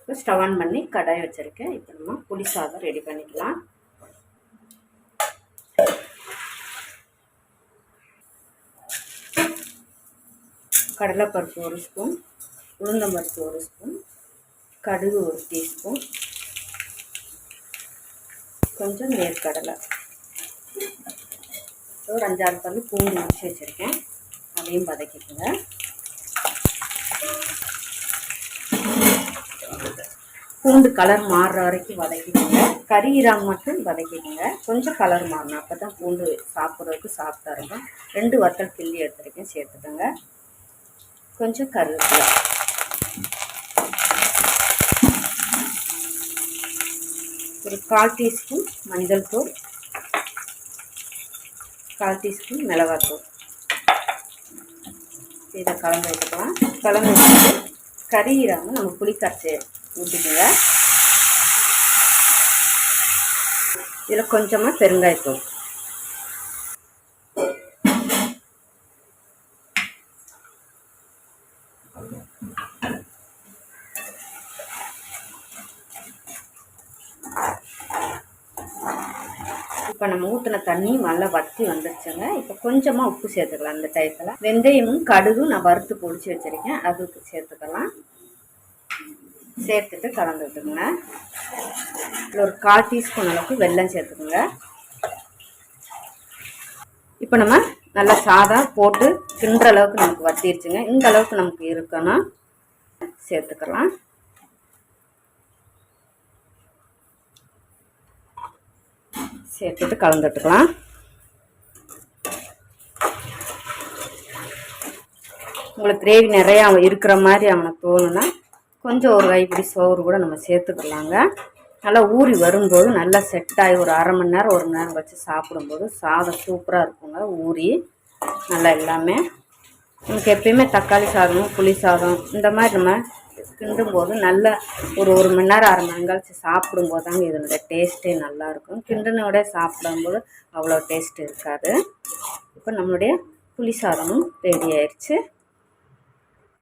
இப்போ stove on பண்ணி கடாய் வச்சுருக்கேன். இப்போ நம்ம புளி சாதம் ரெடி பண்ணிக்கலாம். கடலைப்பருப்பு ஒரு ஸ்பூன் உளுந்தம்பருப்பு ஒரு ஸ்பூன் கடுகு ஒரு டீஸ்பூன் கொஞ்சம் வேர்க்கடலை. ஒரு அஞ்சாறு பல்லு பூண்டு முடிச்சு வச்சுருக்கேன். அதையும் வதக்கிக்கோங்க. பூண்டு கலர் மாறுற வரைக்கும் வதக்கிடுங்க கறி இறால் மட்டும் வதக்கிடுங்க கொஞ்சம் கலர் மாறணும் அப்போ தான் பூண்டு சாப்பிட்றதுக்கு சாப்பிட்டா இருக்கும். ரெண்டு வத்தல் கிள்ளி எடுத்துருக்கேன் சேர்த்துக்கோங்க. கொஞ்சம் கருவேப்பிலை. ஒரு கால் டீஸ்பூன் மஞ்சள் தூள். கால் டீஸ்பூன் மிளகாத்தூள் இதை கலந்து வச்சுக்கலாம். கலந்து வச்சுட்டு கறி இறாமல் நம்ம புளிக்கரைச்சி ஊற்றிக்குங்க இதில் கொஞ்சமாக பெருங்காயத்தூள் இப்போ நம்ம ஊற்றின தண்ணி நல்லா வற்றி வந்துருச்சுங்க. இப்போ கொஞ்சமாக உப்பு சேர்த்துக்கலாம் அந்த டயத்தில். வெந்தயமும் கடுகும் நான் வறுத்து பொடிச்சு வச்சுருக்கேன். அதுக்கு சேர்த்துக்கலாம். சேர்த்துட்டு கலந்து விட்டுருங்க இதில் ஒரு கால் டீஸ்பூன் அளவுக்கு வெல்லம் சேர்த்துக்கோங்க. இப்போ நம்ம நல்லா சாதம் போட்டு கிண்டுற அளவுக்கு நமக்கு வத்திருச்சுங்க. இந்த அளவுக்கு நமக்கு இருக்கணும். சேர்த்துக்கலாம். சேர்த்துட்டு கலந்துட்டுக்கலாம் உங்களுக்கு கிரேவி நிறையா இருக்கிற மாதிரி அவனை தோணுன்னா கொஞ்சம் ஒரு கைப்பிடி சோறு கூட நம்ம சேர்த்துக்கலாங்க. நல்லா ஊறி வரும்போது நல்லா செட்டாகி ஒரு அரை மணி நேரம் ஒரு மணி நேரம் வச்சு சாப்பிடும்போது சாதம் சூப்பராக இருக்குங்க ஊறி நல்லா எல்லாமே. நமக்கு எப்பயுமே தக்காளி சாதம் புளி சாதம் இந்த மாதிரி நம்ம கிண்டும் போது நல்ல ஒரு ஒரு மணி நேரம் அரை மணி நேரம் கழிச்சு சாப்பிடும்போது தாங்க இதனுடைய டேஸ்ட்டே நல்லாயிருக்கும் கிண்டினோட சாப்பிடும்போது அவ்வளோ டேஸ்ட் இருக்காது. இப்போ நம்மளுடைய புளி சாதமும் ரெடி ஆயிடுச்சு